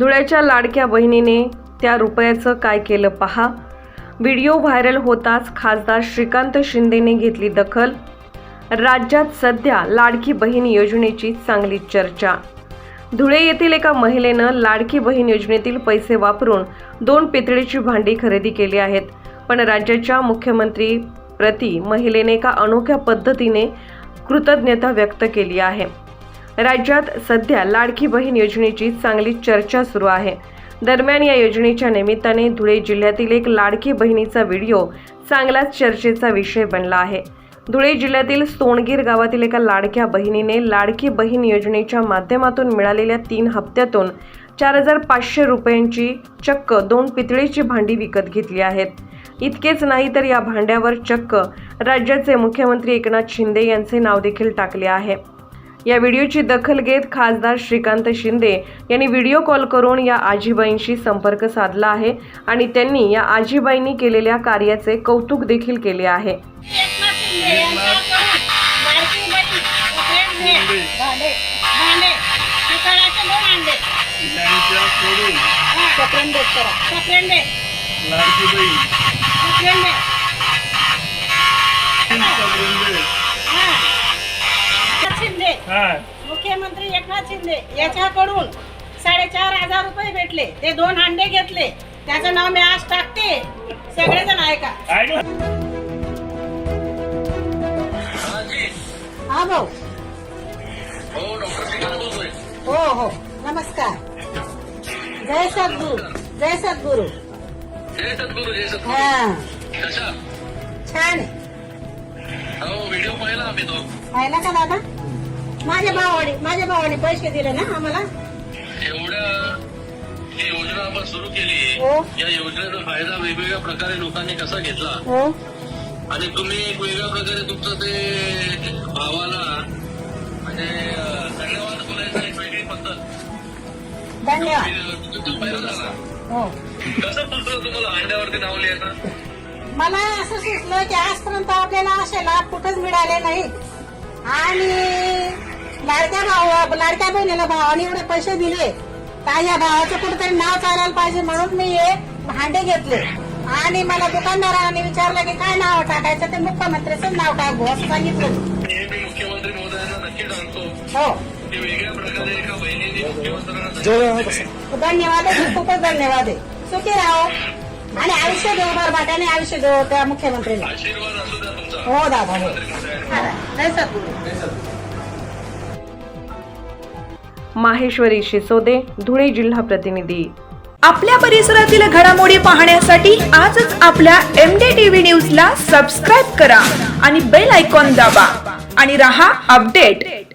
धुळ्याच्या लाडक्या बहिणीने त्या रुपयाचं काय केलं पहा? व्हिडिओ व्हायरल होताच खासदार श्रीकांत शिंदेने घेतली दखल. राज्यात सध्या लाडकी बहीण योजनेची चांगली चर्चा. धुळे येथील एका महिलेनं लाडकी बहीण योजनेतील पैसे वापरून दोन पितळेची भांडी खरेदी केली आहेत. पण राज्याच्या मुख्यमंत्री प्रति महिलेने एका अनोख्या पद्धतीने कृतज्ञता व्यक्त केली आहे. राज्यात सध्या लाडकी बहीण योजनेची चांगली चर्चा सुरू आहे. दरम्यान या योजनेच्या निमित्ताने धुळे जिल्ह्यातील एक लाडकी बहिणीचा व्हिडिओ चांगलाच चर्चेचा विषय बनला आहे. धुळे जिल्ह्यातील सोनगीर गावातील एका लाडक्या बहिणीने लाडकी बहीण योजनेच्या माध्यमातून मिळालेल्या तीन हप्त्यातून चार हजार पाचशे रुपयांची चक्क दोन पितळेची भांडी विकत घेतली आहेत. इतकेच नाही तर या भांड्यावर चक्क राज्याचे मुख्यमंत्री एकनाथ शिंदे यांचे नाव देखील टाकले आहे. या व्हिडिओची दखल घेत खासदार श्रीकांत शिंदे यांनी व्हिडिओ कॉल करून या आजीबाईंशी संपर्क साधला आहे आणि त्यांनी या आजीबाईंनी केलेल्या कार्याचे कौतुक देखील केले आहे. मुख्यमंत्री एकनाथ शिंदे याच्याकडून साडेचार हजार रुपये भेटले. ते दोन अंडे घेतले. त्याचं नाव मी आज टाकते. सगळेजण ऐका. हा भाऊ. हो हो नमस्कार. जय सद्गुरू. जय सद्गुरू. जय सद्गुरू जय सद्गुरू. हा. छान आहे. हो पाहिला का दादा? माझ्या भावाने माझ्या भावाने पैसे दिले ना आम्हाला. एवढ्या ही योजना आपण सुरू केली. हो. या योजनेचा फायदा वेगवेगळ्या प्रकारे लोकांनी कसा घेतला? हो. आणि तुम्ही एक वेगळ्या प्रकारे तुमचं ते भावाला म्हणजे अं, धन्यवाद बोलायचं एक वेगळी पद्धत. धन्यवाद. मी तुमचा पहिला झाला. हो. कसं सुचलं तुम्हाला अंड्यावरती नाव लिहायचं मला असं सुचलं की आजपर्यंत आपल्याला असे लाभ कुठंच मिळाले नाही आणि लाडक्या भाऊ लाडक्या बहिणीला भावाने एवढे पैसे दिले. तर या भावाचं कुठेतरी नाव चालायला पाहिजे म्हणून मी हे भांडे घेतले. आणि मला दुकानदाराने विचारलं की काय नाव टाकायचं? ते मुख्यमंत्रीचं नाव टाक असं सांगितलं. हे मी मुख्यमंत्री महोदयांना नक्की सांगतो. हो. की वेगळ्या प्रकारे एका बहिणीने मुख्यमंत्र्यांना धन्यवाद आहे खूपच धन्यवाद आहे. सुखी राहो. आणि आयुष्य देऊ बरबाट्याने आयुष्य देऊ त्या मुख्यमंत्रीला. आशीर्वाद असू द्या तुमचा. हो दादा हो. जय सद्गुरू. माहेश्वरी शिसोदे धुळे जिल्हा प्रतिनिधी. आपल्या परिसरातील घडामोडी पाहण्यासाठी आजच आपल्या एम डी टीव्ही न्यूज ला सबस्क्राईब करा आणि बेल आयकॉन दाबा. आणि रहा अपडेट